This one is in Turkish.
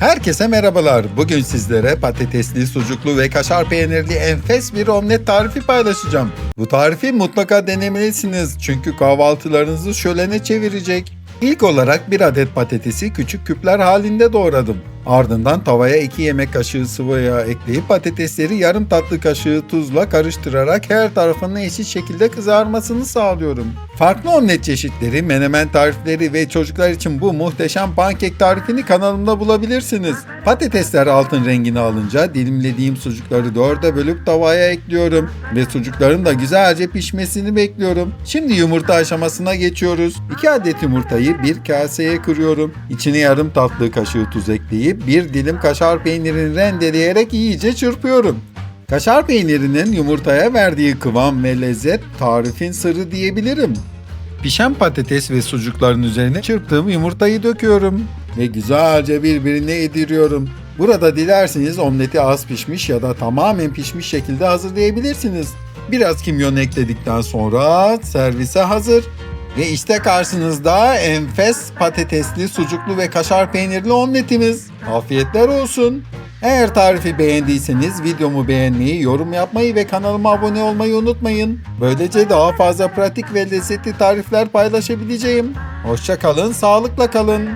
Herkese merhabalar. Bugün sizlere patatesli, sucuklu ve kaşar peynirli enfes bir omlet tarifi paylaşacağım. Bu tarifi mutlaka denemelisiniz çünkü kahvaltılarınızı şölene çevirecek. İlk olarak bir adet patatesi küçük küpler halinde doğradım. Ardından tavaya 2 yemek kaşığı sıvı yağ ekleyip patatesleri yarım tatlı kaşığı tuzla karıştırarak her tarafının eşit şekilde kızarmasını sağlıyorum. Farklı omlet çeşitleri, menemen tarifleri ve çocuklar için bu muhteşem pankek tarifini kanalımda bulabilirsiniz. Patatesler altın rengini alınca dilimlediğim sucukları dörde bölüp tavaya ekliyorum ve sucukların da güzelce pişmesini bekliyorum. Şimdi yumurta aşamasına geçiyoruz. 2 adet yumurtayı bir kaseye kırıyorum. İçine yarım tatlı kaşığı tuz ekleyip bir dilim kaşar peynirini rendeleyerek iyice çırpıyorum. Kaşar peynirinin yumurtaya verdiği kıvam ve lezzet tarifin sırrı diyebilirim. Pişen patates ve sucukların üzerine çırptığım yumurtayı döküyorum ve güzelce birbirine yediriyorum. Burada dilerseniz omleti az pişmiş ya da tamamen pişmiş şekilde hazırlayabilirsiniz. Biraz kimyon ekledikten sonra servise hazır. Ve işte karşınızda enfes patatesli, sucuklu ve kaşar peynirli omletimiz. Afiyetler olsun. Eğer tarifi beğendiyseniz videomu beğenmeyi, yorum yapmayı ve kanalıma abone olmayı unutmayın. Böylece daha fazla pratik ve lezzetli tarifler paylaşabileceğim. Hoşça kalın, sağlıkla kalın.